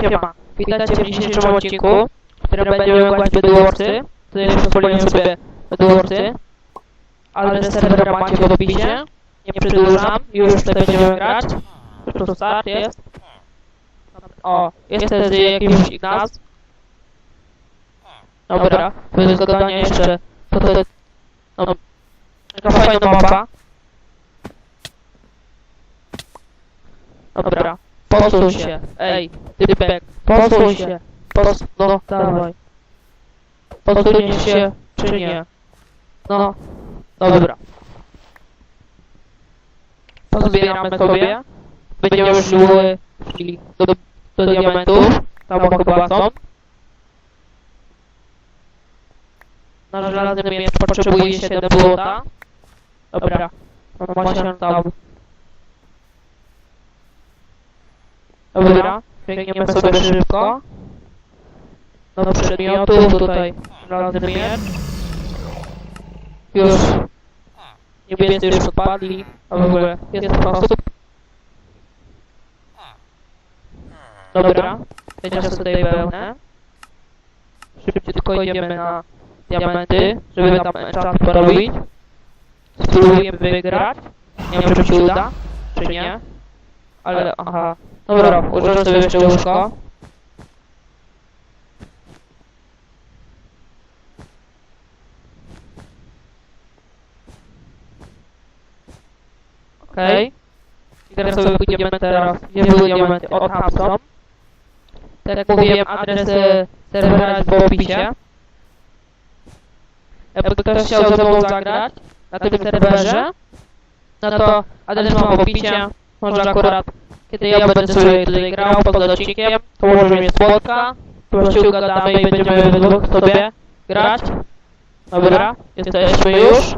Siema, witajcie w dzisiejszym odcinku, w którym będziemy grać Bedwarsy. Tutaj już sobie Bedwarsy, ale serwer macie w opisie. Nie przedłużam, już tutaj będziemy grać. Tu start jest. O, jest też jakiś Ignaz. Dobra, bez jeszcze, to to... No, taka fajna mapa. Dobra, posuń się, ej, typek, posuń się, pos... no, dawaj. Posuniesz się, czy nie? No, dobra. Pozbieramy sobie, będziemy szły, szli do, do diamentów, tam chyba są. Na żelazny miecz potrzebuje 7 złota. Dobra, się tam. Dobra, biegniemy sobie szybko. Do przedmiotów tutaj. Żelazny miecz. Już. Niebiescy już odpadli. A w ogóle jest sposób. Dobra. Będzie sobie tutaj pełne. Szybciutko idziemy na diamenty, żeby tam czas porobić. Spróbujemy wygrać. Nie wiem, czy się uda, czy nie. Ale, aha. Dobra, ułożę sobie jeszcze łóżko. Okej. I teraz sobie pójdziemy teraz, gdzie były diamenty? O, tam są. Tak jak mówiłem, adres e, serwera jest w opisie. Jakby ktoś chciał ze mną zagrać na tym serwerze, no to adres mam w opisie. Może akurat, kiedy ja będę sobie tutaj grał poza odcinkiem, to może mnie spotka, to się ugadamy i będziemy we dwóch sobie grać. Dobra, jesteśmy już.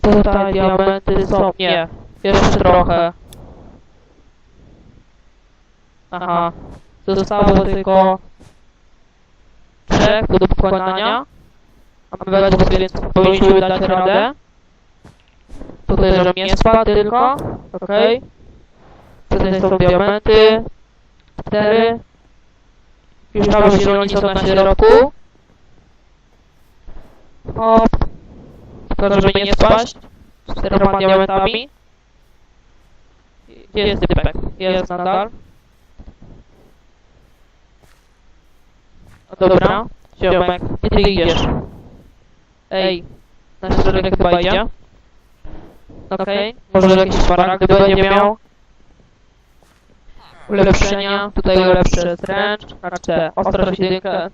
Tutaj diamenty są, nie, jeszcze trochę. Aha, zostało tylko trzech do pokonania. A my we dwóch, więc powinniśmy dać radę. Tutaj rzemiosła tylko, okej. Tutaj są diamenty. Cztery. Już mamy zieloni są na środku. Hop. Tylko żeby nie spaść. Z czterema diamentami. Gdzie jest typek? Jest nadal. No dobra. Ziomek, gdzie ty idziesz? Ej, na środek chyba idzie. Okej, może jakiś szmaragdy będzie miał. Ulepszenia, tutaj ulepszę zręcz, znaczy ostrość jedynkę.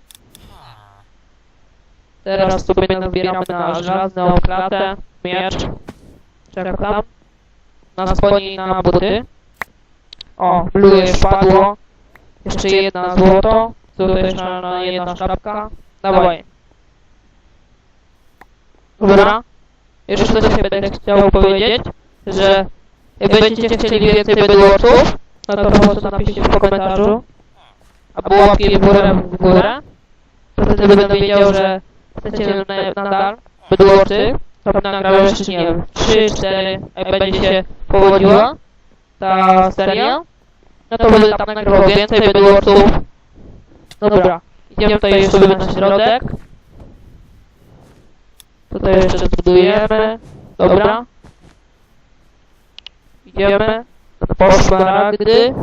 Teraz sobie nazbieramy na żelazną klatę, miecz. Czekam. Na spodnie i na buty. O, blue już padło. Jeszcze jedna złoto. Tutaj jeszcze na jedna sztabka. Dawaj. Dobra. Jeszcze coś będę chciał powiedzieć, że będziecie chcieli więcej bedwarsów, no to po prostu napiszcie w komentarzu, albo łapki w górę w górę, to wtedy będę wiedział, że chcecie na- nadal bedwarsy, to nagrałem jeszcze, nie wiem, 3, 4, jak będzie się powodziła ta seria, no to będę tam nagrywał więcej bedwarsów. Dobra, idziemy tutaj jeszcze na środek. Tutaj jeszcze zbudujemy. Dobra. Idziemy. Po szmaragdy.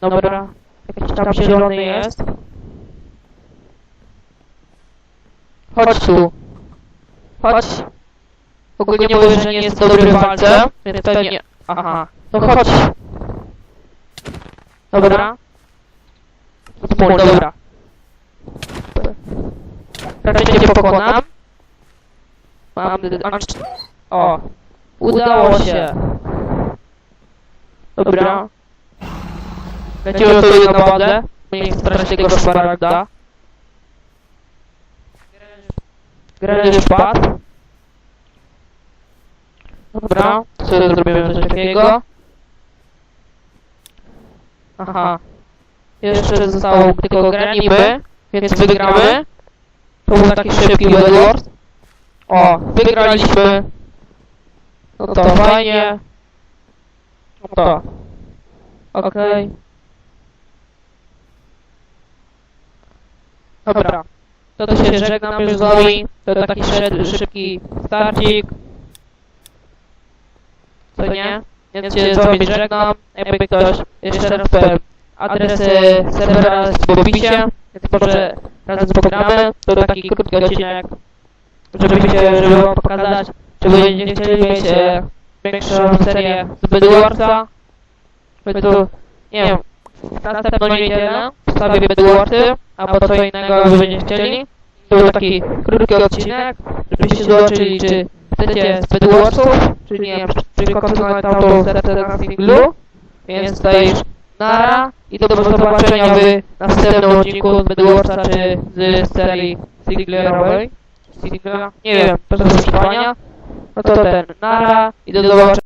Dobra. Jakiś tam zielony jest. Chodź tu. Chodź. Ogólnie mówię, że nie jest dobry w walce, więc pewnie... Aha. No chodź. Dobra. Smul, dobra. Raczej cię pokonam. Mam... O. Udało się. Dobra. Lecimy sobie na badę. Nie chcę stracić tego szmaragda. Gren już padł. Dobra. Co zrobimy coś takiego? Aha. Jeszcze zostało tylko Gren i my, więc wygramy. To był taki szybki Bedwars. O, wygraliśmy. No to, fajnie. Okej. Okay. Dobra. No to się żegnam już z wami. To taki szybki starcik. Co nie? Więc się z wami żegnam. Jakby ktoś jeszcze raz powiem. Adresy serwera jest opisie. Więc może razem z programy. To taki krótki odcinek. Żeby się, żeby wam pokazać. Czy będziecie chcieli mieć e, większą serię z Bedwarsa. By tu, nie wiem, następną niedzielę wstawię Bedwarsy, albo co innego by będziecie chcieli. To był taki krótki odcinek, żebyście zobaczyli, czy chcecie z Bedwarsów, czy nie czy kontynuować auto serce na singlu. Więc tutaj już nara i do zobaczenia w następnym odcinku z Bedwarsa, czy z serii singlerowej. Singla? Nie wiem, bez przetrwania. No to ten, nara i do zobaczenia.